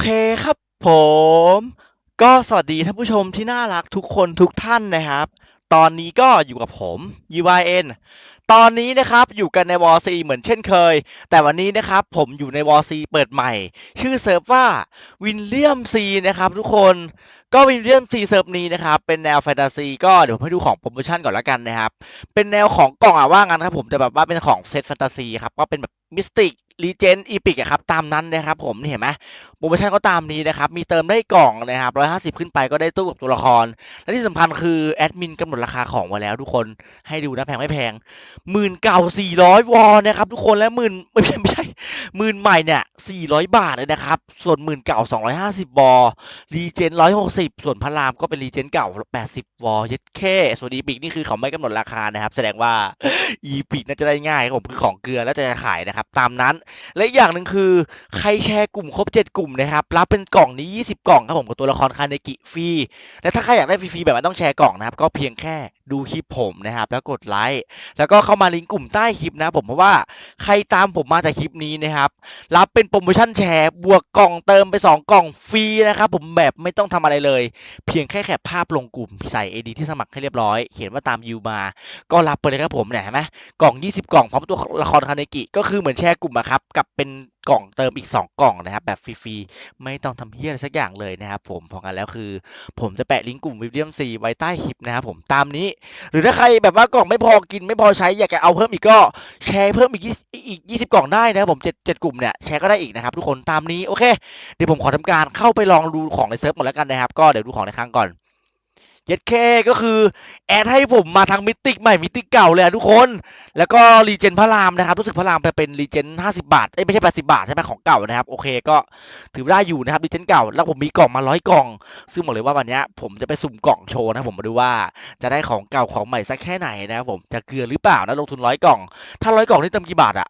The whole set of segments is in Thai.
เคครับผม ก็สวัสดีท่านผู้ชมที่น่ารักทุกคนทุกท่านนะครับ ตอนนี้ก็อยู่กับผม UYN ตอนนี้นะครับอยู่กันในวอซีเหมือนเช่นเคย แต่วันนี้นะครับผมอยู่ในวอซีเปิดใหม่ ชื่อเซิร์ฟว่าวินเลียมซีนะครับทุกคนก็วินเลียมซีเซิร์ฟนี้นะครับเป็นแนวแฟนตาซีก็เดี๋ยวผมให้ดูของโปรโมชั่นก่อนละกันนะครับ เป็นแนวของกล่องอะว่างั้นครับผมแต่แบบว่าเป็นของเซตแฟนตาซีครับก็เป็นแบบมิสติกรีเจนอีพิกอะครับตามนั้นนะครับผมนี่เห็นไหมโปรโมชั่นก็ตามนี้นะครับ มีเติมได้กล่องนะครับร้อยห้าสิบขึ้นไปก็ได้ตู้กับตัวละคร และที่สำคัญคือแอดมินกำหนดราคาของไว้แล้วทุกคนให้ดูนะแพงไม่แพงหมื่นเก่าสี่ร้อยวอนะครับทุกคนและหมื่นไม่ใช่ไม่ใช่หมื่นใหม่เนี่ยสี่ร้อยบาทเลยนะครับ ส่วนหมื่นเก่าสองร้อยห้าสิบวอรีเจนร้อยหกสิบส่วนพระรามก็เป็นรีเจนเก่าแปดสิบวอเย็ดเคส่วนดีบิกนี่คือเขาไม่กำหนดราคานะครับ แสดงว่า อีพิกน่าจะได้ง่ายครับผมคือของเกลือแล้วจะขายนะครับ ตามนั้น และอีกอย่างหนึ่งคือใครแชร์กลุ่มครบ 7 กลุ่มนะครับ รับเป็นกล่องนี้ 20 กล่องครับผมกับตัวละครคาเนกิฟรีและถ้าใครอยากได้ฟรีๆแบบไม่ต้องแชร์กล่องนะครับ ก็เพียงแค่ดูคลิปผมนะครับ แล้วกดไลค์แล้วก็เข้ามาลิงก์กลุ่มใต้คลิปนะผมเพราะว่าใครตามผมมาจากคลิปนี้นะครับรับเป็นโปรโมชั่นแชร์บวกกล่องเติมไป 2 กล่องฟรีนะครับผมแบบไม่ต้องทำอะไรเลย เพียงแค่แคปภาพลงกลุ่มใส่ AD ที่สมัครให้เรียบร้อย เขียนว่าตามยูมา ก็รับไปเลยครับผมเนี่ยเห็นไหมกล่อง 20 กล่องพร้อมตัวละครคาเนกิก็คือเหมือนแชร์กลุ่มอะครับกับเป็นกล่องเติมอีก 2 กล่องนะครับ แบบฟรีๆ ไม่ต้องทำเฮี้ยอะไรสักอย่างเลยนะครับผมพอกันแล้วคือ ผมจะแปะลิงก์กลุ่มวิลเลียมซีไว้ใต้คลิปนะครับผมตามนี้ หรือถ้าใครแบบว่ากล่องไม่พอกินไม่พอใช้อยากจะเอาเพิ่มอีกก็แชร์เพิ่มอีก20อีก 20 กล่องได้นะครับผม7 7กลุ่มเนี่ยแชร์ก็ได้อีกนะครับทุกคนตามนี้โอเคเดี๋ยวผมขอทำการเข้าไปลองดูของในเซิร์ฟหมดแล้วกันนะครับก็เดี๋ยวดูของในครั้งก่อน ย็ดแค่ก็คือ แอดให้ผมมาทางมิติใหม่มิติเก่าเลยทุกคน แล้วก็รีเจนพระรามนะครับ รู้สึกพระรามไปเป็นรีเจนห้าสิบาทเอ้ยไม่ใช่แปดสิบาทใช่ไหมของเก่านะครับ โอเคก็ถือได้อยู่นะครับรีเจนเก่า แล้วผมมีกล่องมาร้อยกล่อง ซึ่งบอกเลยว่าวันนี้ผมจะไปสุ่มกล่องโชว์นะผมมาดูว่าจะได้ของเก่าของใหม่สักแค่ไหนนะครับผมจะเกลือหรือเปล่านะลงทุนร้อยกล่อง ถ้าร้อยกล่องนี่เติมกี่บาทอะ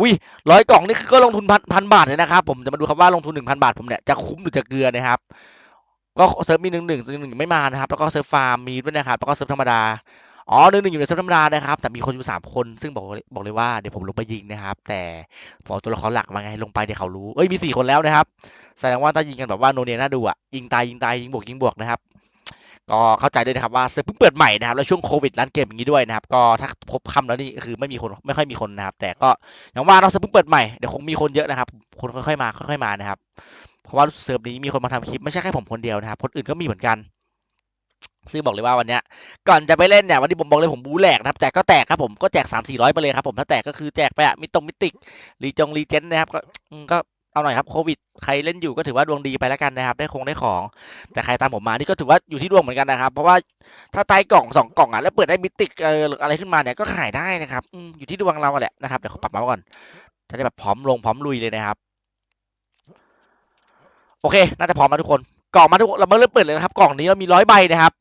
วิร้อยกล่องนี่ก็ลงทุนพันพันบาทเลยนะครับผมจะมาดูครับว่าลงทุนหนึ่งพันบาทผมเนี่ยจะคุ้มหรือจะเกลือนะครับ ก็เซิร์ฟมีหนึ่งหนึ่งหนึ่งไม่มานะครับ แล้วก็เซิร์ฟฟาร์มมีด้วยนะครับ แล้วก็เซิร์ฟธรรมดา อ๋อหนึ่งหนึ่งอยู่ในเซิร์ฟธรรมดานะครับ แต่มีคนอยู่สามคน ซึ่งบอกบอกเลยว่าเดี๋ยวผมลงไปยิงนะครับ แต่พอตัวละครหลักมาไงลงไปเดี๋ยวเขารู้ เอ้ยมีสี่คนแล้วนะครับ แสดงว่าถ้ายิงกันแบบว่าโนเนียน่าดูอะ ยิงตายยิงตายยิงบวกยิงบวกนะครับ ก็เข้าใจด้วยนะครับว่าเซิร์ฟเพิ่งเปิดใหม่นะครับ แล้วช่วงโควิดร้านเกมอย่างนี้ด้วยนะครับ ก็ถ้าพบค่ำแล้วนี่คือไม่มีคนไม่ค่อยมีคนนะครับ แต่ก็อย่างว่าเราเซิร์ฟเพิ่งเปิดใหม่ เดี๋ยวคงมีคนเยอะนะครับ คนค่อยๆมาค่อยๆมานะครับ เพราะว่าเซิร์ฟนี้มีคนมาทำคลิปไม่ใช่แค่ผมคนเดียวนะครับ คนอื่นก็มีเหมือนกัน ซึ่งบอกเลยว่าวันเนี้ยก่อนจะไปเล่นเนี่ยวันนี้ผมบอกเลยผมบูแหลกนะครับแจกก็แตกครับผมก็แจกสามสี่ร้อยไปเลยครับผมถ้าแตกก็คือแจกไปอะมิตรงมิติกรีจงรีเจนนะครับก็ก็เอาหน่อยครับโควิดใครเล่นอยู่ก็ถือว่าดวงดีไปแล้วกันนะครับ ได้คงได้ของ แต่ใครตามผมมานี่ก็ถือว่าอยู่ที่ดวงเหมือนกันนะครับ เพราะว่าถ้าไตกล่องสองกล่องอะแล้วเปิดได้มิติกเออออะไรขึ้นมาเนี่ยก็ขายได้นะครับอยู่ที่ดวงเราแหละนะครับเดี๋ยวขอปรับมาก่อนจะได้แบบพร้อมลงพร้อมลุยเลยนะครับ โอเค น่าจะพร้อมมาทุกคน กล่องมาทุกคน เรามาเริ่มเปิดเลยนะครับ กล่องนี้เรามีร้อยใบนะครับ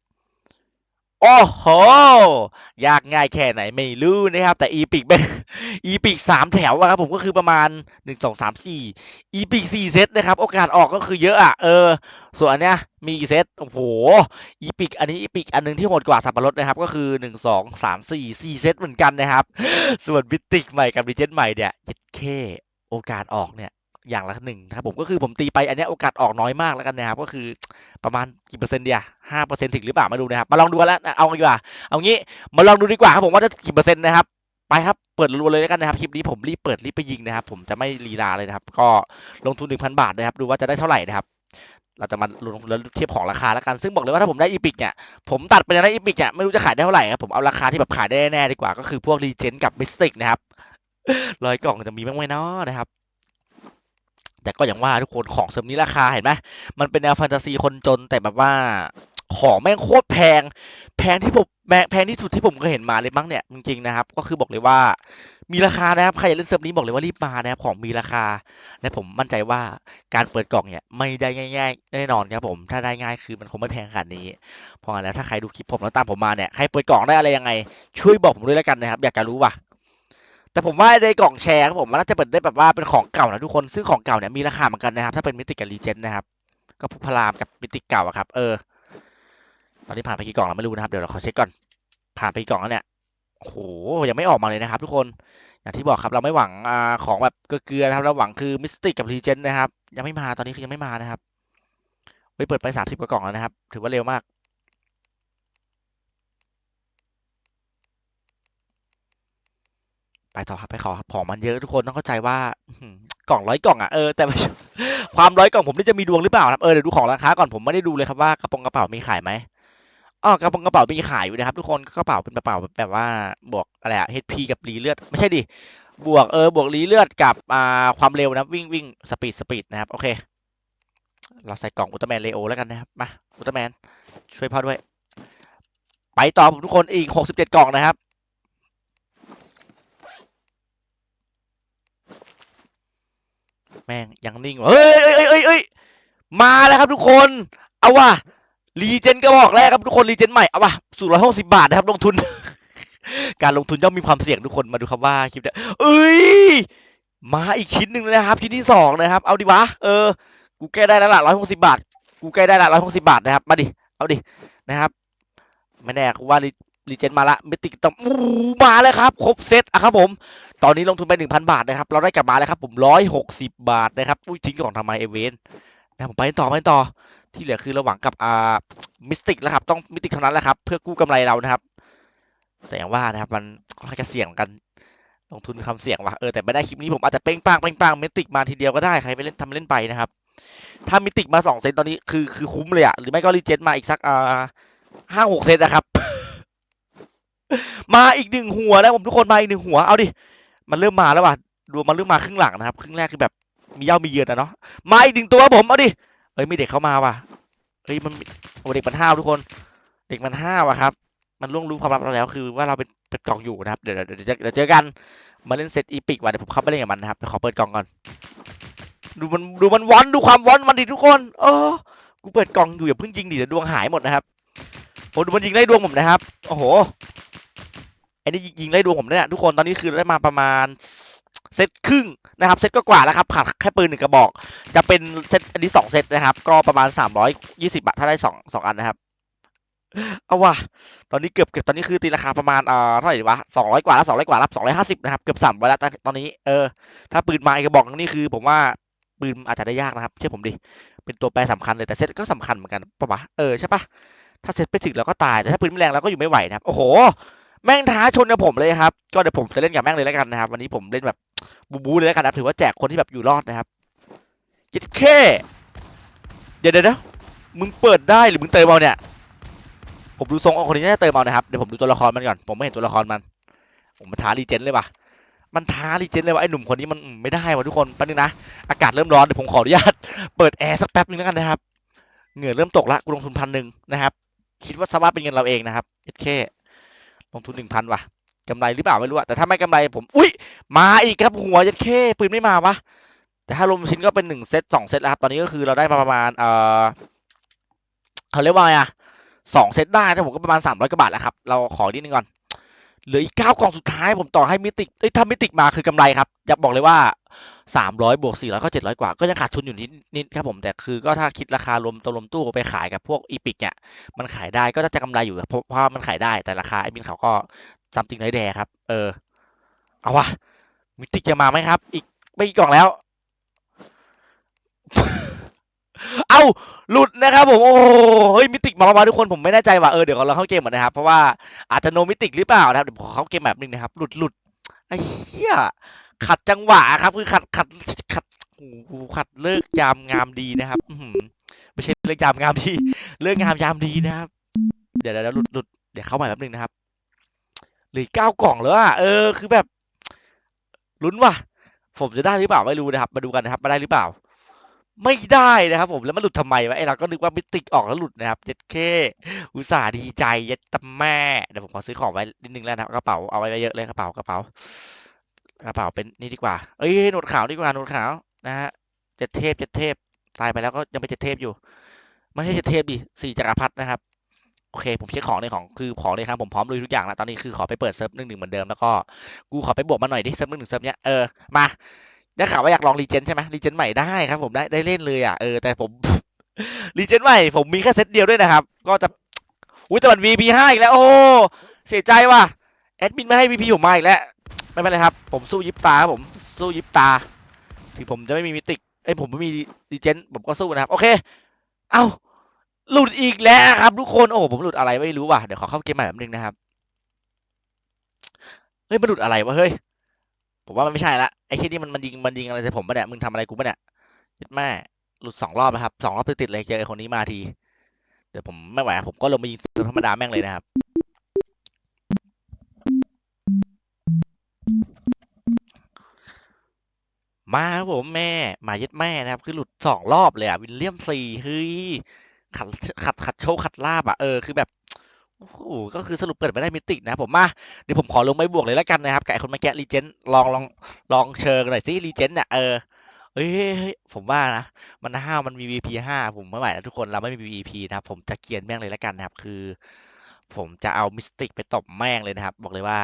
โอ้โห ยากง่ายแค่ไหนไม่รู้นะครับ แต่อีพิกเป็นอีพิกสามแถวอะครับผมก็คือประมาณหนึ่งสองสามสี่อีพิกสี่เซตนะครับ โอกาสออกก็คือเยอะอะเออ ส่วนอันเนี้ยมีกี่เซต โอ้โห อีพิกอันนี้อีพิกอันหนึงที่โหดกว่าสับปะรดนะครับ ก็คือหนึ่งสองสามสี่สี่เซตเหมือนกันนะครับ ส่วนบิติกใหม่กับดิเจนใหม่เนี่ยยิดเคโอกาสออกเนี่ย อย่างละหนึ่งนะครับผมก็คือผมตีไปอันนี้โอกาสออกน้อยมากแล้วกันนะครับ ก็คือประมาณกี่เปอร์เซ็นต์เดียวห้าเปอร์เซ็นต์ถึงหรือเปล่าม่รู้นะครับมาลองดูกันแล้วเอาดีกว่าเอางี้มาลองดูดีกว่าครับผมว่าจะกี่เปอร์เซ็นต์นะครับไปครับเปิดรัวเลยแล้วกันนะครับคลิปนี้ผมรีบเปิดรีบไปยิงนะครับ ผมจะไม่ลีลาเลยนะครับ ก็ลงทุนหนึ่งพันบาทนะครับดูว่าจะได้เท่าไหร่นะครับเราจะมาลงแล้วเทียบของราคาแล้วกันซึ่งบอกเลยว่าถ้าผมได้อีพิกเนี่ยผมตัดไปในอีพิกเนี่ยไม่รู้จะขายได้เท่าไหร่ครับผมเอาราคาที่แบบขายได้แน่ดีกว่าก็คือพวกรีเจนกับมิสติกนะครับร้อยกล่องจะมีบ้างไหมเนาะนะครับ แต่ก็อย่างว่าทุกคนของเสริมนี้ราคาเห็นไหมมันเป็นแนวแฟนตาซีคนจนแต่แบบว่าของแม่งโคตรแพง แพงที่ผมแพงที่สุดที่ผมเคยเห็นมาเลยมั้งเนี่ยจริงๆนะครับ ก็คือบอกเลยว่า มีราคานะครับใครอยากเล่นเซิร์ฟนี้บอกเลยว่ารีบมานะครับของมีราคา และผมมั่นใจว่าการเปิดกล่องเนี่ยไม่ได้ง่ายๆแน่นอนครับผมถ้าได้ง่ายคือมันคงไม่แพงขนาดนี้เพราะงั้นแล้วถ้าใครดูคลิปผมแล้วตามผมมาเนี่ยใครเปิดกล่องได้อะไรยังไง ช่วยบอกผมด้วยแล้วกันนะครับ อยากจะรู้ว่ะ แต่ผมว่าในกล่องแชร์ครับผมมันน่าจะเปิดได้แบบว่าเป็นของเก่านะทุกคนซึ่งของเก่าเนี่ยมีราคาเหมือนกันนะครับ ถ้าเป็นมิติกับรีเจนนะครับ ก็พวกพารามกับมิติเก่าอะครับ เออ ตอนนี้ผ่านไปกี่กล่องเราไม่รู้นะครับ เดี๋ยวเราขอเช็คก่อน ผ่านไปกี่กล่องแล้วเนี่ยโอ้โหยังไม่ออกมาเลยนะครับ ทุกคนอย่างที่บอกครับเราไม่หวังอ่าของแบบเกลือนะครับ เราหวังคือมิสติกกับรีเจนนะครับ ยังไม่มาตอนนี้คือยังไม่มานะครับเฮ้ยเปิดไปสามสิบกว่ากล่องแล้วนะครับ ถือว่าเร็วมาก ไป ต่อครับไปขอครับของมันเยอะทุกคนต้องเข้าใจว่ากล่องร้อยกล่องอะเออแต่ความร้อยกล่องผมนี่จะมีดวงหรือเปล่าครับเออเดี๋ยวดูของราคาก่อนผมไม่ได้ดูเลยครับว่ากระโปรงกระเป๋ามีขายไหมอ๋อกระโปรงกระเป๋ามีขายอยู่นะครับ ทุกคนกระเป๋าเป็นกระเป๋าแบบว่าบวกอะไรอะ HP กับรีเลือดไม่ใช่ดิบวกเออบวกรีเลือดกับอ่าความเร็วนะวิ่งวิ่งสปีดสปีดนะครับโอเค เราใส่กล่องอุลตร้าแมนเลโอแล้วกันนะครับมาอุลตร้าแมนช่วยพ่อด้วย ไปต่อผมทุกคนอีกหกสิบเจ็ดกล่องนะครับ ม่งยังนิ่งว่ะเฮ้ยเอ้ยเอ้ยเอ้ยมาแล้วครับทุกคน เอาว่ะรีเจนก็บอกแรกครับทุกคนรีเจนใหม่ เอาว่ะสูตรร้อยหกสิบาทนะครับลงทุน การลงทุนย่อมมีความเสี่ยงทุกคนมาดูครับว่าคลิปเนี้ยเอ้ยมาอีกชิ้นหนึ่งเลยนะครับ ชิ้นที่สองนะครับ เอาดิวะเออกูแก้ได้แล้วล่ะร้อยหกสิบาท กูแก้ได้ละร้อยหกสิบาทนะครับ มาดิ เอาดินะครับ ไม่แน่กูว่า รีเจนมาละเมติกต้องอู้มาแล้วครับ ครบเซตอะครับผม ตอนนี้ลงทุนไปหนึ่งพันบาทนะครับ เราได้กลับมาแล้วครับผมร้อยหกสิบาทนะครับ อุ้ยทิ้งก่อนทำไมเอเวนนะผมไปต่อไปต่อ ที่เหลือคือระหว่างกับอ่ามิสติกแล้วครับ ต้องมิสติกเท่านั้นแหละครับ เพื่อกู้กำไรเรานะครับแต่อย่างว่านะครับ มันค่อนข้างจะเสี่ยงกัน ลงทุนควาเสี่ยงว่ะ เออ แต่ไม่ได้คลิปนี้ผมอาจจะเป้งปังเป้งปังมิติกมาทีเดียวก็ได้ ใครไปเล่นทำเล่นไปนะครับ ถ้ามิติกมาสองเซตตอนนี้คือคือคุ้มเลยอะหรือไม่ก็รีเจนมาอีกสักอ่าห้าหกเซตนะครับ มาอีกหนึ่งหัวนะผมทุกคนมาอีกหนึ่งหัวเอาดิมันเริ่มมาแล้วว่ะดูมันเริ่มมาครึ่งหลังนะครับครึ่งแรกคือแบบมีเย้ามีเยือนอะเนาะมาอีกหนึ่งตัวผมเอาดิเอ้ยมีเด็กเข้ามาว่ะเฮ้ยมันโอ้เด็กมันห้าวทุกคน เด็กมันห้าวอะครับ มันล่วงรู้ความลับเราแล้ว คือว่าเราเป็นเป็นกล่องอยู่นะครับเดี๋ยวเดี๋ยวเดี๋ยวเดี๋ยวเจอกันมาเล่นเซตอีพิกว่ะเดี๋ยวผมเข้าไปเล่นกับมันนะครับเดี๋ยวขอเปิดกล่องก่อนดูมันดูมันวอนดูความวอนมันดิทุกคนเออกูเปิดกล่องอยู่อย่าเพิ่งยิงดิเดี๋ยวดวงหายหมดนะครับโอ้ดูมันยิงไล่ดวงผมนะครับโอ้โห ไอ้นี่ยิงไล่ดวงผมเนี่ยทุกคนตอนนี้คือได้มาประมาณเซตครึ่งนะครับเซตก็กว่าแล้วครับขาดแค่ปืนหนึ่งกระบอก จะเป็นเซตอันนี้สองเซตนะครับ ก็ประมาณสามร้อยยี่สิบาทถ้าได้สองสองอันนะครับเอาว่ะตอนนี้เกือบเกือบตอนนี้คือตีราคาประมาณเอ่อเท่าไหร่ดีวะสองร้อยกว่าแล้วสองร้อยกว่าแล้วสองร้อยห้าสิบนะครับเกือบสามร้อยแล้วตอนนี้เออถ้าปืนมาอีกกระบอกนี่คือ ผมว่าปืนอาจจะได้ยากนะครับเชื่อผมดิเป็นตัวแปรสำคัญเลยแต่เซตก็สำคัญเหมือนกันปะวะเออใช่ปะถ้าเซตไปถึงเราก็ตายแต่ถ้าปืนไม่แรงเราก็อยู่ไม่ไหวนะครับโอ้โห แม่งท้าชนกับผมเลยครับ ก็เดี๋ยวผมจะเล่นกับแม่งเลยแล้วกันนะครับ วันนี้ผมเล่นแบบบูบูเลยแล้วกันนะครับถือว่าแจกคนที่แบบอยู่รอดนะครับยิดเคเดี๋ยวเดี๋ยวนะมึงเปิดได้หรือมึงเติมเอาเนี่ย ผมดูทรงของคนนี้น่าจะเติมเอานะครับ เดี๋ยวผมดูตัวละครมันก่อน ผมไม่เห็นตัวละครมัน ผมมาท้ารีเจนเลยว่ะ มันท้ารีเจนเลยว่ะไอ้หนุ่มคนนี้มันไม่ได้ว่ะทุกคนแป๊บนึงนะ อากาศเริ่มร้อนเดี๋ยวผมขออนุญาตเปิดแอร์สักแป๊บนึงแล้วกันนะครับ เหงื่อเริ่มตกละกูลงทุนพันหนึ่งนะครับ คิดว่าสภาพเป็นเงินเราเองนะครับเอเค ลงทุนหนึ่งพันว่ะกำไรหรือเปล่าไม่รู้อะแต่ถ้าไม่กำไรผมอุ้ยมาอีกครับหัวยัดเข้ปืนไม่มาวะแต่ถ้ารวมชิ้นก็เป็นหนึ่งเซตสองเซตแล้วครับตอนนี้ก็คือเราได้มาประมาณเออเขาเรียกว่าไงอะสองเซตได้แต่ผมก็ประมาณสามร้อยกว่าบาทแล้วครับเราขอนิดนึงก่อนเหลืออีกเก้ากล่องสุดท้ายผมต่อให้มิติกเอ้ยถ้ามิติกมาคือกำไรครับอยากบอกเลยว่า สามร้อยบวกสี่ร้อยก็เจ็ดร้อยกว่า ก็ยังขาดทุนอยู่นิดนิดครับผม แต่คือก็ถ้าคิดราคารวมตัวรวมตู้ไปขายกับพวกอีพิกเนี่ย มันขายได้ก็จะกำไรอยู่เพราะเพรามันขายได้แต่ราคาไอ้บินเขาก็ซัมติงไรแดครับ เออ เอาวะมิติกจะมาไหมครับ อีกไม่กี่กล่องแล้ว เอาหลุดนะครับผม โอ้เฮ้ยมิติกมาแล้วมาทุกคนผมไม่แน่ใจว่าเออเดี๋ยวเราเข้าเกมก่อนนะครับ เพราะว่าอาจจะโนมิติกหรือเปล่านะครับเดี๋ยวผมขอเข้าเกมแบบนึงนะครับ หลุดหลุดไอ้เหี้ย ขัดจังหวะครับ คือขัดขัดขัดโอ้โหขัดเลิกยามงามดีนะครับไม่ใช่เลิกยามงามดีเรื่องามยามดีนะครับ เดี๋ยวเดี๋ยวหลุดหลุดเดี๋ยวเข้าใหม่แป๊บนึงนะครับเหลือเก้ากล่องแล้วอะเออคือแบบลุ้นว่ะ ผมจะได้หรือเปล่าไม่รู้นะครับ มาดูกันนะครับ มาได้หรือเปล่า ไม่ได้นะครับ ผมแล้วมันหลุดทำไมวะไอเราก็นึกว่ามิติกออกแล้วหลุดนะครับเจ็ดเคอุตส่าห์ดีใจย็ดตะแม่เดี๋ยวผมขอซื้อของไว้นิดนึงแล้วนะกระเป๋าเอาไว้เยอะเลยกระเป๋ากระเป๋า กระเป๋าเป็นนี่ดีกว่า เอ้ยหนวดขาวดีกว่าหนวดขาวนะฮะเจ็ดเทพเจ็ดเทพตายไปแล้วก็ยังเป็นเจ็ดเทพอยู่ ไม่ใช่เจ็ดเทพดิสี่จักรพรรดินะครับโอเค ผมเช็คของในของคือของในครับผมพร้อมลุยทุกอย่างแล้วตอนนี้คือขอไปเปิดเซิร์ฟหนึ่งหนึ่งเหมือนเดิมแล้วก็กูขอไปบวกมาหน่อยดิเซิร์ฟหนึ่งหนึ่งเซิร์ฟเนี้ยเออมาได้ข่าวว่าอยากลองรีเจนใช่ไหมรีเจนใหม่ได้ครับ ผมได้ได้เล่นเลยอะเออแต่ผมรีเจนใหม่ผมมีแค่เซตเดียวด้วยนะครับ ก็จะอุ้ยแต่มัน VP ห้าอีกแล้วโอ้เสียใจว่ะแอดมินไม่ให้วีพีผมมาอีกแล้ว ไม่เป็นไรครับ ผมสู้ยิบตาครับผมสู้ยิบตา ถึงผมจะไม่มีมิติกไอ้ผมไม่มีดีเจนผมก็สู้นะครับ โอเค เอ้าหลุดอีกแล้วครับทุกคนโอ้ผมหลุดอะไรไม่รู้ว่ะเดี๋ยวขอเข้าเกมใหม่แป๊บนึงนะครับเฮ้ยมันหลุดอะไรวะเฮ้ยผมว่ามันไม่ใช่ละไอ้ที่นี่มันมันยิงมันยิงอะไรใส่ผมปะเนี่ยมึงทำอะไรกูปะเนี่ยยึดแม่หลุดสองรอบนะครับสองรอบติดๆเลยเจอไอ้คนนี้มาที เดี๋ยวผมไม่ไหวผมก็ลงมายิงธรรมดาแม่งเลยนะครับ มาครับผมแม่มาเย็ดแม่นะครับ คือหลุดสองรอบเลยอะวิลเลียมซีเฮ้ยขัดขัดขัดโชว์ขัดลาบอะเออคือแบบโอ้โหก็คือสรุปเปิดไม่ได้มิตินะผมมาเดี๋ยวผมขอลงไม่บวกเลยแล้วกันนะครับไอ้คนมาแกะรีเจนลองลองลองเชิงหน่อยสิรีเจนเนี่ยเออเฮ้ยผมว่านะมันห้ามันมี VP ห้าผมไม่ไหวแล้วทุกคนเราไม่มี VP นะครับ ผมจะเกียนแม่งเลยแล้วกันนะครับ คือ ผมจะเอามิสติกไปตบแม่งเลยนะครับ บอกเลยว่า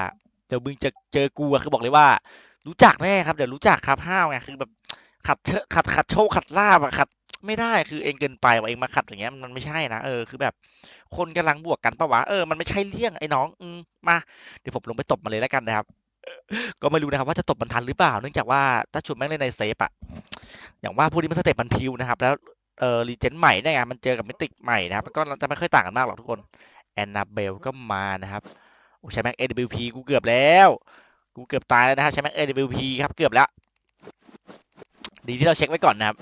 เดี๋ยวมึงจะเจอกูคือบอกเลยว่า รู้จักแน่ครับ เดี๋ยวรู้จักครับห้าวไงคือแบบขัดเชอะขัดขัดโชว์ขัดลาบอะขัด ไม่ได้คือเองเกินไปว่าเองมาขัดอย่างเงี้ยมันไม่ใช่นะเออคือแบบ คนกำลังบวกกันปะวะเออมันไม่ใช่เรื่องไอ้น้องอืมมาเดี๋ยวผมลงไปตบมันเลยแล้วกันนะครับ ก็ไม่รู้นะครับว่าจะตบมันทันหรือเปล่า เนื่องจากว่าถ้าชุดแม่งเล่นในเซฟอะอย่างว่าพวกนี้มันสเต็ปมันพิวนะครับ แล้วเออรีเจนใหม่เนี่ยไงมันเจอกับมิติกใหม่นะครับก็จะไม่ค่อยต่างกันมากหรอกทุกคนแอนนาเบลก็มานะครับโอ้ใช้แม็ก AWP กูเกือบแล้ว กูเกือบตายแล้วนะครับใช้แม็ก AWP ครับเกือบแล้ว ดีที่เราเช็คไว้ก่อนนะครับ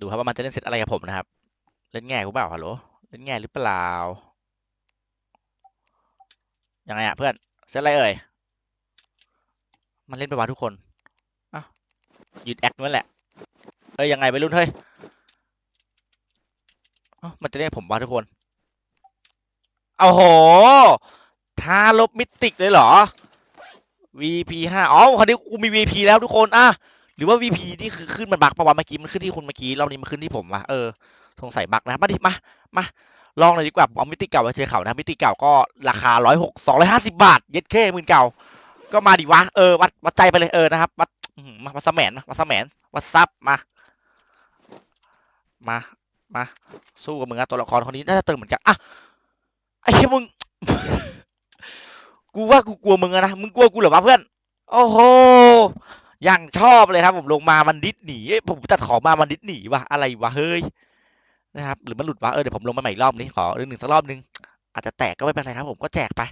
ดูครับว่ามันจะเล่นเซตอะไรกับผมนะครับ เล่นแง่กูเปล่าฮัลโหลเล่นแง่หรือเปล่ายังไงอะเพื่อนเซตอะไรเอ่ยมันเล่นไปวะทุกคนอะยืนแอคนั่นแหละเอ้ยยังไงไปรุ่นเฮ้ยมันจะเล่นผมวะทุกคน โอ้โหท้าลบมิติกเลยเหรอ VP ห้าอ๋อคราวนี้กูมี VP แล้วทุกคนอะหรือว่า VP นี่คือขึ้นมันบักปะวะเมื่อกี้มันขึ้นที่คุณเมื่อกี้รอบนี้มันขึ้นที่ผมวะเออสงสัยบักนะมาดิมามาลองเลยดีกว่าเอามิติเก่ามาเจอเขานะมิติเก่าก็ราคาร้อยหกสองร้อยห้าสิบาท เย็ดแค่หมื่นเก่า ก็มาดิวะเออวัดวัดใจไปเลยเออนะครับวัดมาวัดสแมนวัดสแมนวัดซับมา มามาสู้กับมึงอะตัวละครคนนี้น่าจะเติมเหมือนกันอะ อ้เหี้ยมึง กูว่ากูกลัวมึงอะนะ มึงกลัวกูเหรอวะเพื่อน โอ้โห อย่างชอบเลยครับ ผมลงมามันดิดหนีเอ้ยผมจัดของมามันดิดหนีวะอะไรวะเฮ้ย นะครับ หรือมันหลุดวะเออเดี๋ยวผมลงมาใหม่อีกรอบนี้ขอเรื่องหนึ่งสักรอบนึง อาจจะแตกก็ไม่เป็นไรครับ ผมก็แจกไป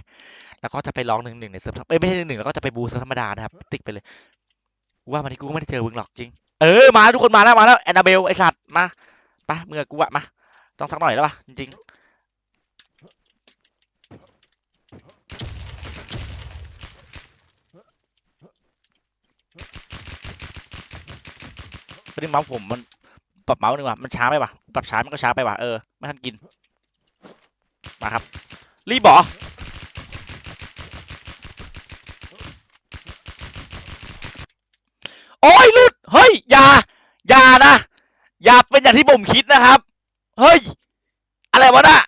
แล้วก็จะไปลองหนึ่งหนึ่งในเซิร์ฟเอ้ยไม่ใช่หนึ่งหนึ่งแล้วก็จะไปบูเซิร์ฟธรรมดานะครับ ติ๊กไปเลย กูว่าวันนี้กูก็ไม่ได้เจอมึงหรอกจริง เออมาทุกคนมาแล้วมาแล้วแอนนาเบลไอสัตว์มาไปเมื่อกูอะมาต้องสักหน่อยแล้วปะจริงๆ นี่เมาส์ผมมันปรับเมาส์หนึ่งว่ะมันช้าไปว่ะปรับช้ามันก็ช้าไปว่ะเออไม่ทันกินมาครับ รีบบอกโอ้ยลุดเฮ้ยอย่าอย่านะอย่าเป็นอย่างที่ผมคิดนะครับ เฮ้ย อะไรวะน่ะ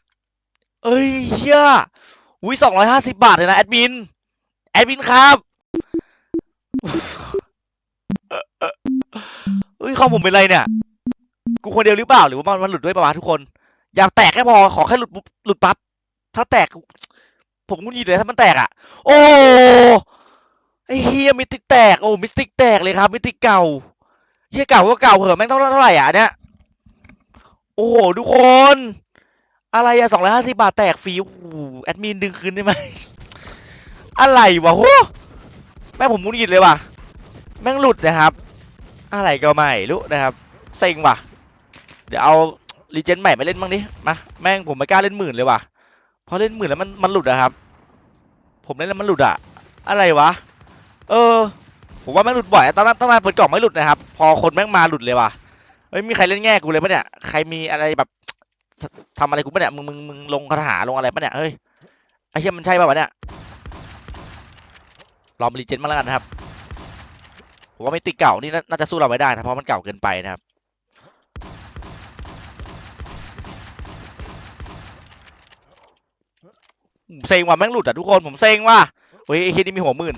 เอ้ยเฮียอุ้ยสองร้อยห้าสิบบาทเลยนะแอดมิน แอดมินครับ เอ้ยของผมเป็นไรเนี่ย กูคนเดียวหรือเปล่าหรือว่ามันมันหลุดด้วยปะวะทุกคน อย่าแตกแค่พอขอแค่หลุดปุ๊บหลุดปั๊บถ้าแตกผมงุนยิดเลยถ้ามันแตกอะ โอ้ไอ้เฮียมิติกแตกโอ้มิติกแตกเลยครับ มิติกเก่าเฮียเก่าก็เก่าเหอะแม่งเท่าเท่าไหร่อะเนี่ยโอ้โหทุกคน อะไรอะสองร้อยห้าสิบาทแตกฟรีโอ้โหแอดมินดึงคืนได้ไหมอะไรวะโหแม่งผมงุนยิดเลยว่ะ แม่งหลุดนะครับ อะไรก็ไม่รู้นะครับเซ็งว่ะ เดี๋ยวเอารีเจนใหม่มาเล่นบ้างดิมาแม่งผมไม่กล้าเล่นหมื่นเลยว่ะพราะเล่นหมื่นแล้วมันมันหลุดอะครับ ผมเล่นแล้วมันหลุดอะอะไรวะ เออ ผมว่าแม่งหลุดบ่อยตอนนั้นตอนนั้นเปิดกล่องไม่หลุดนะครับ พอคนแม่งมาหลุดเลยว่ะไม่มีใครเล่นแง่กูเลยปะเนี่ยใครมีอะไรแบบทำอะไรกูปะเนี่ยมึงมึงมึงลงคาถาลงอะไรปะเนี่ยเฮ้ยไอ้เชี่ยมันใช่ป่าวะเนี่ยลองรีเจนมาแล้วกันนะครับ ผมว่าไม่ติเก่านี่น่าจะสู้เราไม่ได้นะเพราะมันเก่าเกินไปนะครับเซ็งว่ะแม่งหลุดอะทุกคนผมเซ็งว่ะเฮ้ยไอ้เฮียนี่มีหัวหมื่น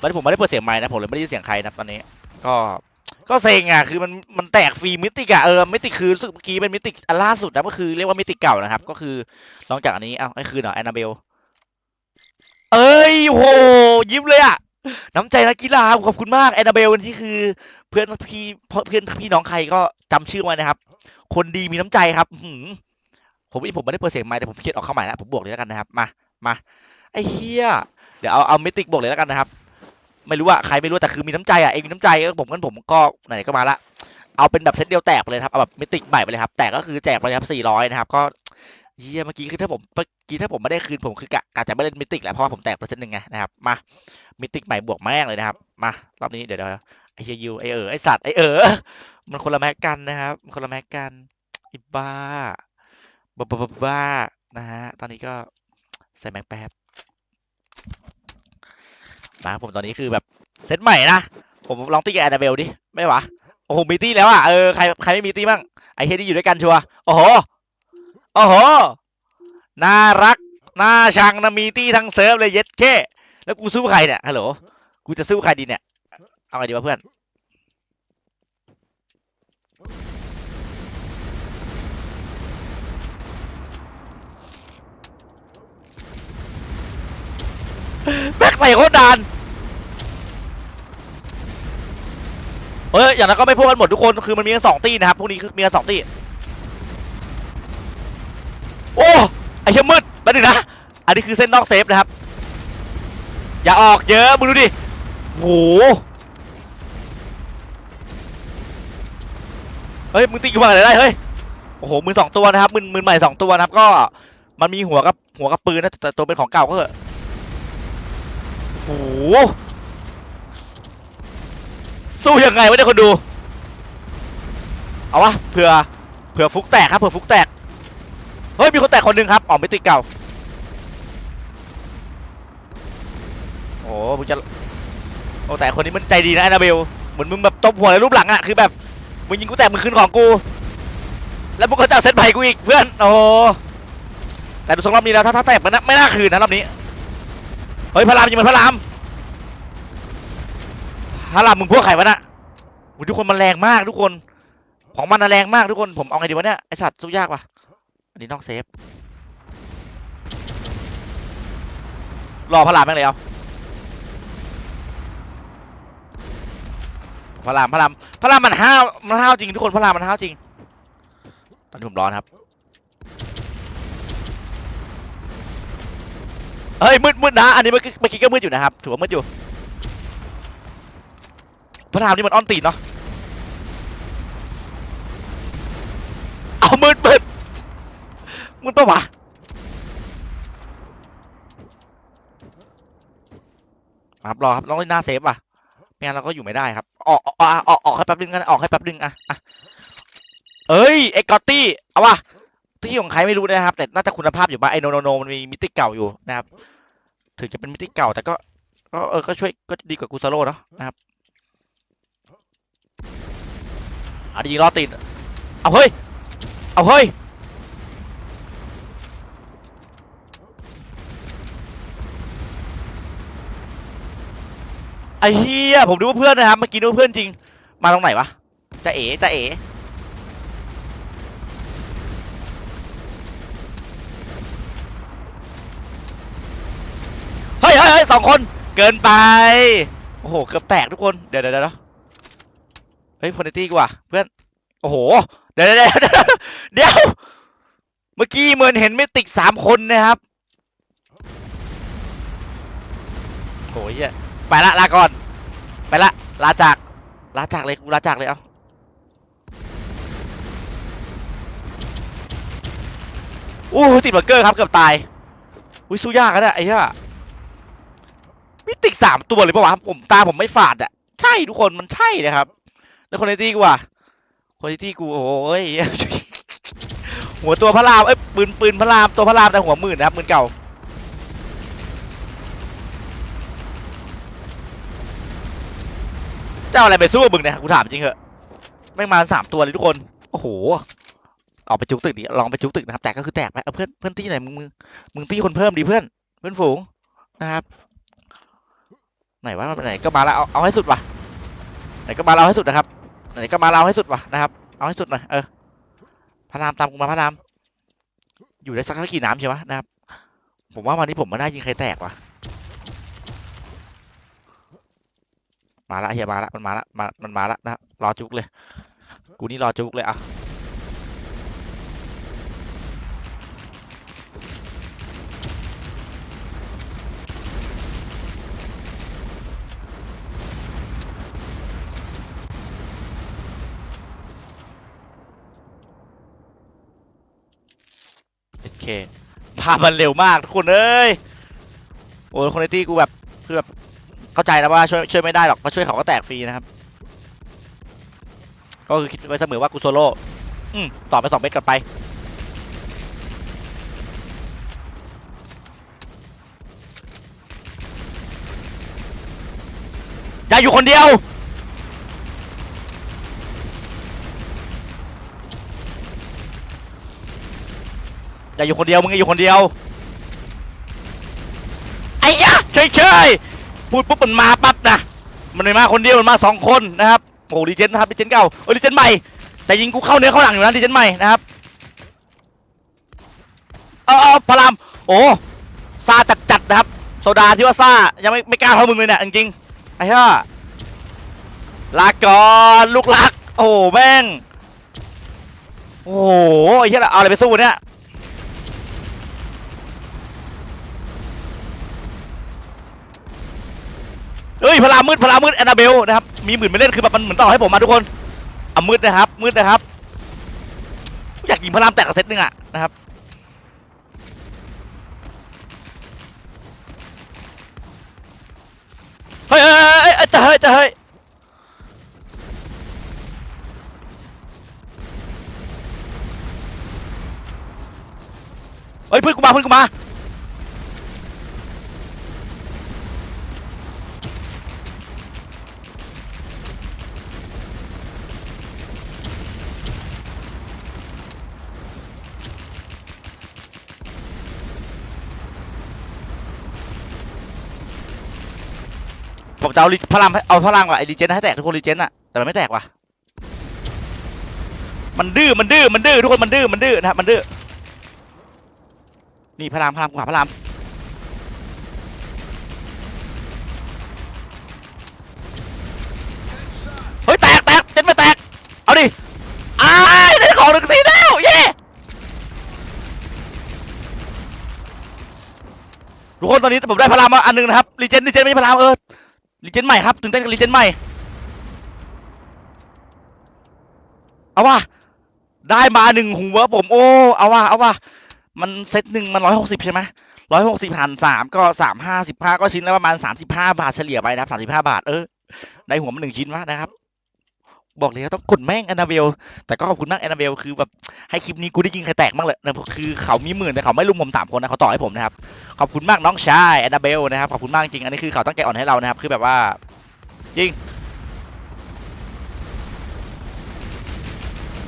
ตอนนี้ผมไม่ได้เปิดเสียงไมค์นะผมเลยไม่ได้ยินเสียงใครนะตอนนี้ก็ ก็เซ็งอะคือมันมันแตกฟรีมิติกอะเออมิติคือรู้สึกเมื่อกี้เป็นมิติอันล่าสุดนะก็คือเรียกว่ามิติเก่านะครับ ก็คือลองจากอันนี้เอ้าไอ้คืนเหรอแอนนาเบลเอ้ยโหยิ้มเลยอะน้ำใจนักกีฬาขอบคุณมากแอนนาเบลที่คือ เพื่อนพี่เพื่อนพี่น้องใครก็จำชื่อไว้นะครับ คนดีมีน้ำใจครับอื้อหือผมผมไม่ได้เปิดเสียงไมค์แต่ผมเขียนออกเข้าใหม่แล้วผมบวกเลยแล้วกันนะครับ มามาไอ้เฮียเดี๋ยวเอาเอามิติกบวกเลยแล้วกันนะครับ ไม่รู้ว่าใครไม่รู้แต่คือมีน้ำใจอะเองมีน้ำใจก็ผมกันผมก็ไหนก็มาละเอาเป็นแบบเซตเดียวแตกไปเลยครับเอาแบบมิติใหม่ไปเลยครับแตกก็คือแจกไปเลยครับสี่ร้อยนะครับก็เฮียเมื่อกี้คือถ้าผมเมื่อกี้ถ้าผมไม่ได้คืนผมคือกะกะจะไม่เล่นมิติแหละเพราะว่าผมแตกเปอร์เซ็นต์หนึ่งไงนะครับมามิติใหม่บวกแม่งเลยนะครับมารอบนี้เดี๋ยวเดี๋ยวไอ้เฮียยูไอ้เออไอ้สัตว์ไอ้เออมันคนละแม็กกันนะครับมันคนละแม็กกันอ้บ้าบ้าบ้าบ้าบ้านะฮะตอนนี้ก็ใส่แม็กแป๊บ มาผมตอนนี้คือแบบเซตใหม่นะผมลองตีกับแอนนาเบลดิไม่หวะโอ้โหมีตีแล้วอะเออใครใครไม่มีตีบ้างไอเฮดี้อยู่ด้วยกันชัวโอ้โหโอ้โหน่ารักน่าชังนะมีตีทั้งเซิร์ฟเลยเย็ดแค่แล้วกูสู้ใครเนี่ยฮัลโหลกูจะสู้ใครดีเนี่ยเอาไงดีวะเพื่อน แม็กใส่โคตรดานเฮ้ยอย่างนั้นก็ไม่พูดกันหมดทุกคนคือมันมีกันสองตีนะครับพวกนี้คือมีกันสองตีโอ้ไอ้เชี่ยมืดแป๊บนึงนะอันนี้คือเส้นนอกเซฟนะครับ อย่าออกเยอะมึงดูดิโหเฮ้ยมึงตีกูมาอะไรได้เฮ้ยโอ้โหมือสองตัวนะครับมือมือใหม่สองตัวนะครับ ก็มันมีหัวกับหัวกับปืนนะแต่ตัวเป็นของเก่าก็เถอะ หสู้ยังไงวะเนี่ยคนดู เอาวะเผื่อเผื่อฟุกแตกครับเผื่อฟุกแตก เฮ้ยมีคนแตกคนหนึ่งครับอ๋อไม่ติดเก่า โอ้มึงจะโอ้แต่คนนี้มันใจดีนะแอนนาเบล เหมือนมึงแบบตบหัวในรูปหลังอะคือแบบมึงยิงกูแตกมึงคืนของกู แล้วมึงก็จะเอาเซตใหม่กูอีกเพื่อน โอ้โหแต่ดูทรงรอบนี้แล้วถ้าถ้าแตกมันไม่น่าคืนนะรอบนี้ เฮ้ยพระรามยิงมันพระราม พระรามมึงพวกใครวะน่ะโอ้ยทุกคนมันแรงมากทุกคน ของมันน่ะแรงมากทุกคนผมเอาไงดีวะเนี่ยไอสัตว์สู้ยากว่ะอันนี้นอกเซฟรอพระรามแม่งเลยเอาพระรามพระรามพระรามมันห้าวมันห้าวจริงทุกคนพระรามมันห้าวจริง ตอนนี้ผมร้อนครับเฮ้ยมืดมืดนะ อันนี้เมื่อกี้เมื่อกี้ก็มืดอยู่นะครับถือว่ามืดอยู่ พระรามนี่มันอ้อนตีนเนาะเอามืดมืดมืดปะวะครับรอครับต้องเล่นหน้าเซฟว่ะไม่งั้นเราก็อยู่ไม่ได้ครับออกออกออกออกออกให้แป๊บนึงกันออกให้แป๊บนึงอะอะเอ้ยไอ้กอตตี้เอาวะที่ของใครไม่รู้นะครับ แต่น่าจะคุณภาพอยู่บ้างไอ้โนโนโนมันมีมิติเก่าอยู่นะครับ ถึงจะเป็นมิติเก่าแต่ก็ ก็เออก็ช่วยก็ดีกว่ากูซาโร่เนาะนะครับ อันนี้รอติด เอาเฮ้ย เอาเฮ้ย ไอ้เฮียผมดูว่าเพื่อนนะครับ เมื่อกี้ดูว่าเพื่อนจริง มาตรงไหนวะ จะเอ๋จะเอ๋เฮ้ยเฮ้ยเฮ้ยสองคน เกินไป โอ้โห เกือบแตกทุกคน เดี๋ยวเดี๋ยวเดี๋ยว เฮ้ยพนิตี้กว่าเพื่อน โอ้โห เดี๋ยวเดี๋ยวเดี๋ยว เมื่อกี้เหมือนเห็นไม่ติกสามคนนะครับโอ้ยไปละลาก่อน ไปละลาจากลาจากเลยกูลาจากเลยเอาอู้หูติดบังเกอร์ครับเกือบตายอุ้ยสู้ยากอะเนี่ยไอ้เหี้ยมิติกสามตัวเลยปะวะผมตาผมไม่ฝาดอะใช่ทุกคนมันใช่นะครับ แล้วคนในตี้กูอะคนในตี้กูโอ้ยหัวตัวพระรามเอ้ยปืนปืนพระรามตัวพระรามแต่หัวหมื่นนะครับหมื่นเก่าเจ้าอะไรไปสู้กับมึงเนี่ยกูถามจริงเหอะแม่งมาสามตัวเลยทุกคนโอ้โหออกไปจุกตึกดิลองไปจุกตึกนะครับ แตกก็คือแตกไปเอาเพื่อนเพื่อนตี้ไหนมึงมึงมึงตี้คนเพิ่มดิเพื่อน เพื่อนฝูงนะครับ ไหนว่ามันไปไหนก็มาแล้วเอาเอาให้สุดว่ะไหนก็มาเอาให้สุดนะครับ ไหนก็มาเราให้สุดวะนะครับ เอาให้สุดหน่อยเออพระรามตามกูมาพระราม อยู่ได้สักกี่น้ำใช่ไหมนะครับ ผมว่าวันนี้ผมไมาได้ยิงใครแตกว่ะมาละเฮียมาละมันมาละมามันมาละนะครับรอจุกเลย กูนี่รอจุกเลยอะ ภาพมันเร็วมากทุกคนเอ้ยโอ้คนในที่กูแบบคือแบบเข้าใจนะว่าช่วยช่วยไม่ได้หรอกมาช่วยเขาก็แตกฟรีนะครับ ก็คือคิดไว้เสมอว่ากูโซโล่อืมต่อไปสองเม็ดกลับไปอย่าอยู่คนเดียว อย่าอยู่คนเดียวมึงอย่าอยู่คนเดียวไอ้ยะเฉยเฉยๆพูดปุ๊บมันมาปั๊บนะมันไม่มาคนเดียวมันมาสองคนนะครับโอ้ดีเจนนะครับดีเจนเก่าโอ้ดีเจนใหม่แต่ยิงกูเข้าเนื้อเข้าหลังอยู่นะดีเจนใหม่นะครับเออเออพารามโอ้ซาจัดจัดนะครับโซดาที่ว่าซายังไม่ไม่กล้าเท่ามึงเลยเนี่ยจริงๆไอ้ห่าลาก่อนลูกรัก โอ้แม่งโอ้โหไอ้เหี้ยเอาอะไรไปสู้เนี่ย เฮ้ยพลามืดพลามืดแอนนาเบลนะครับมีหมื่นไม่เล่นคือแบบมันเหมือนต่อให้ผมมาทุกคนอะมืดนะครับมืดนะครับอยากยิงพลามแตกกับเซตหนึงอะนะครับเฮ้ยเฮ้ยเฮ้ยเฮ้ยจะเฮ้ยจะเฮ้ยเฮ้ยเพื่อนกูมาเพื่อนกูมา ผมจะเอาพลังเอาพลังว่ะไอ้รีเจนให้แตกทุกคนรีเจนอะแต่มันไม่แตกว่ะมันดื้อมันดื้อมันดื้อทุกคนมันดื้อมันดื้อนะครับมันดื้อนี่พลังพลังขวาพลังเฮ้ยแตกแตกเจนไม่แตกเอาดิอ้ายได้ของหนึ่งสีแล้วเย้ทุกคนตอนนี้ผมได้พลังมาอันหนึงนะครับรีเจนรีเจนไม่ใช่พลังเออ รีเจนใหม่ครับตื่นเต้นกับรีเจนใหม่ เอาว่ะได้มาหนึ่งหัวผมโอ้ เอาว่ะเอาว่ะมันเซตหนึ่งมันร้อยหกสิบใช่ไหมร้อยหกสิบหันสามก็สามห้าสิบห้าก็ชิ้นละประมาณสามสิบห้าบาทเฉลี่ยไปนะครับสามสิบห้าบาทเออได้หัวมาหนึ่งชิ้นวะนะครับ บอกเลยว่าต้องกดแม่งแอนนาเบลแต่ก็ขอบคุณมากแอนนาเบลคือแบบให้คลิปนี้กูได้ยิงใครแตกบ้างเลยนะคือเขามีหมื่นแต่เขาไม่รุมผมสามคนนะเขาต่อให้ผมนะครับขอบคุณมากน้องชายแอนนาเบลนะครับขอบคุณมากจริงอันนี้คือเขาตั้งใจอ่อนให้เรานะครับคือแบบว่าจริง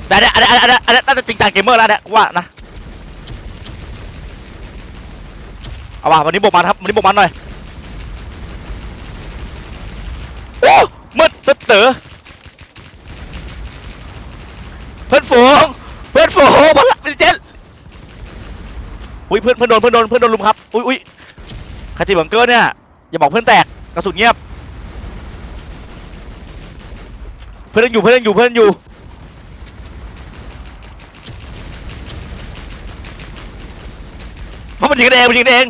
แต่อันนี้อันนี้อันนี้อันนี้น่าจะจริงจังเกมเมอร์แล้วเนี่ยว่านะเอาว่ะวันนี้บวกมันครับวันนี้บวกมันหน่อยโอ้มืดตึ๊ดเต๋อ เพื่อนฝูงเพื่อนฝูงพลังเจนอุ้ยเพื่อนเพื่อนโดนเพื่อนโดนเพื่อนโดนลุมครับอุ้ยอุ้ยครตีบังเกอร์เนี่ยอย่าบอกเพื่อนแตกกระสุนเงียบ เพื่อนยังอยู่เพื่อนยังอยู่เพื่อนยังอยู่เพราะมันยิงกันเองมันยิงกันเอง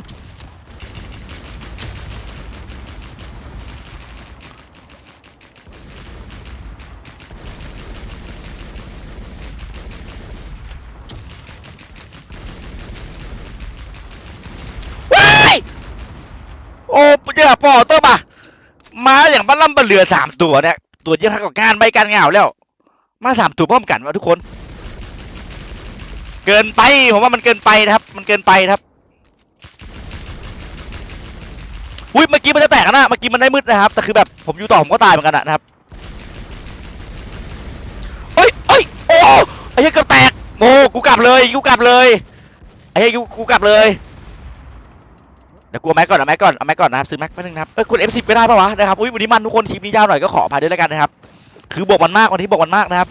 เจ้าปอเตอร์มามาอย่างบ้านล่ำบ้าเรือสามตัวเนี่ยตัวเยอะกับการใบการเหงาแล้ว มาสามตัวพร้อมกันวะทุกคน เกินไปผมว่ามันเกินไปนะครับ มันเกินไปครับอุ้ยเมื่อกี้มันจะแตกนะเมื่อกี้มันได้มืดนะครับ แต่คือแบบผมอยู่ต่อผมก็ตายเหมือนกันนะครับเอ้ยเอ้ยโอ้ไอ้เหี้ยเกือบแตกโอ้กูกลับเลยกูกลับเลยไอ้เหี้ยกูกูกลับเลย เดี๋ยวกูเอาแม็กก่อนเอาแม็กก่อนเอาแม็กก่อนนะครับซื้อแม็กแป๊บนึงนะครับเออคุณ F10 ก็ได้ปะวะนะครับอุ้ยวันนี้มันทุกคนคลิปนี้ยาวหน่อยก็ขออภัยด้วยแล้วกันนะครับคือบวกมันมากวันนี้บวกมันมากนะครับ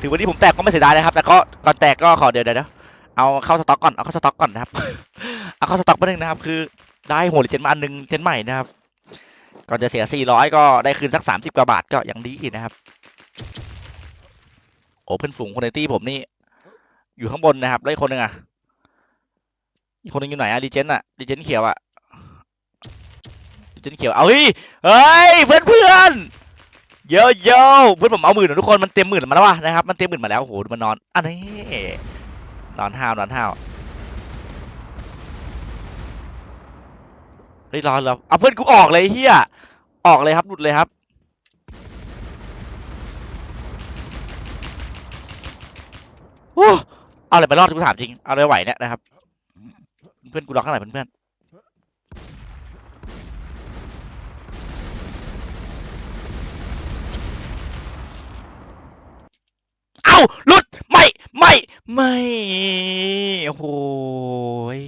ถึงวันนี้ผมแตกก็ไม่เสียดายนะครับแต่ก็ก่อนแตกก็ขอเดี๋ยวเดี๋ยวเอาเข้าสต็อกก่อนเอาเข้าสต็อกก่อนนะครับเอาเข้าสต็อกมาหนึ่งนะครับคือได้หัวหรือเจนมาอันหนึ่งเจนใหม่นะครับก่อนจะเสีย 400 ก็ได้คืนสัก 30 กว่าบาทก็ยังดีนะครับโอ้เพื่อนฝูงคนในตี้ผมนี่อยู่ข้างบนนะครับแล้วคนนึงอะ อีกคนหนึ่งอยู่ไหนอะดีเจนอะดีเจนเขียวอะดีเจนเขียวเอาเฮ้ยเฮ้ยเพื่อนเพื่อนเยอะเยอะเพื่อนผมเอาหมื่นนะทุกคนมันเต็มหมื่นมาแล้ววะนะครับมันเต็มหมื่นมาแล้วโอ้โหมันนอนอันนี้นอนห้าวนอนห้าวเฮ้ยรอรอเอาเพื่อนกูออกเลยเฮียออกเลยครับหลุดเลยครับโอ้เอาอะไรไปรอดกูถามจริงเอาอะไรไหวเนี่ยนะครับ เพื่อนกูรอข้างไหนเพื่อนเอาหลุดไม่ไม่ไม่โอ้โห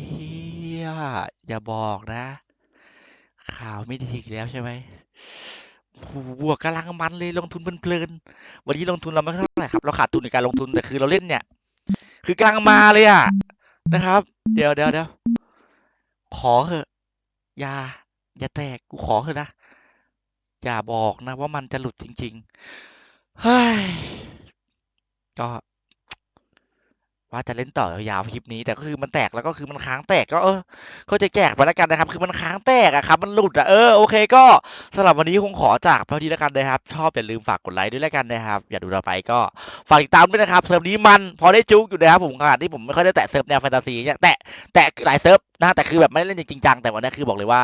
เฮียอย่าบอกนะ ข่าวไม่ดีอีกแล้วใช่ไหมหบวกกำลังมันเลยลงทุนเพลินๆวันนี้ลงทุนเราไม่เท่าไหร่ครับเราขาดทุนในการลงทุนแต่คือเราเล่นเนี่ย คือกลังมาเลยอะนะครับ เดี๋ยวเดี๋ยวเดี๋ยว ขอเถอะอย่าอย่าแตกกูขอเถอะนะ อย่าบอกนะว่ามันจะหลุดจริง ๆ เฮ้ย ก็ ว่าจะเล่นต่อยาวคลิปนี้ แต่ก็คือมันแตกแล้วก็คือมันค้างแตกก็เออ ก็จะแจกไปแล้วกันนะครับ คือมันค้างแตกอะครับ มันหลุดอะเออโอเคก็สำหรับวันนี้คงขอจากเท่านี้แล้วกันนะครับ ชอบอย่าลืมฝากกดไลค์ด้วยแล้วกันนะครับ อย่าดูเราไปก็ฝากติดตามด้วยนะครับเซิร์ฟนี้มัน พอได้จุกอยู่นะครับผมขนาดที่ผมไม่ค่อยได้แตะเซิร์ฟแนวแฟนตาซีเนี่ยแตะแตะหลายเซิร์ฟนะแต่คือแบบไม่ได้เล่นจริงจังแต่วันนี้คือบอกเลยว่า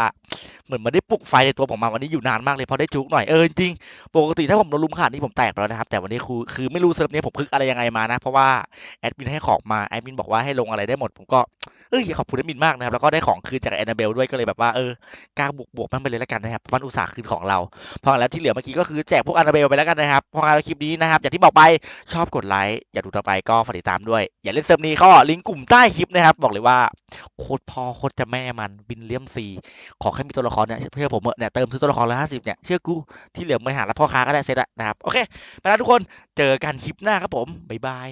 เหมือนมันได้ปลุกไฟในตัวผมมาวันนี้อยู่นานมากเลยพอได้จุกหน่อยเออจริงปกติถ้าผมโดนลุมขาดนี้ผมแตกไปแล้วนะครับ แต่วันนี้คือคือไม่รู้เซิร์ฟนี้ผมพึกอะไรยังไงมานะ เพราะว่าแอดมินให้ของมาแอดมินบอกว่าให้ลงอะไรได้หมด ผมก็เอ้ยขอบคุณแอดมินมากนะครับแล้วก็ได้ของคืนจากแอนนาเบลด้วยก็เลยแบบว่าเออกล้าบวกบวกมันไปเลยแล้วกันนะครับมันอุตส่าห์คืนของเราพราะงั้นแล้วที่เหลือเมื่อกี้ก็คือแจกพวกแอนนาเบลไปแล้วกันนะครับเพราะงั้นแล้วคลิปนี้นะครับอย่างที่บอกไปชอบกดไลค์อย่าดูต่อไปก็ฝากติดตามด้วย อย่าเล่นเซิร์ฟนี้ก็ลิงก์กลุ่มใต้คลิปนะครับบอกเลยว่าโคตรพอโคตรจะแม่มันวินเลียมซีขอแค่มีตัวละครเนี่ยเพื่อผมเนี่ยเติมซื้อตัวละครละห้าสิบเนี่ยเชื่อกูที่เหลือไม่หาแล้วพ่อค้าก็ได้เซ็ตนะครับโอเคไปแล้วทุกคนเจอกันคลิปหน้าครับผมบ๊ายบาย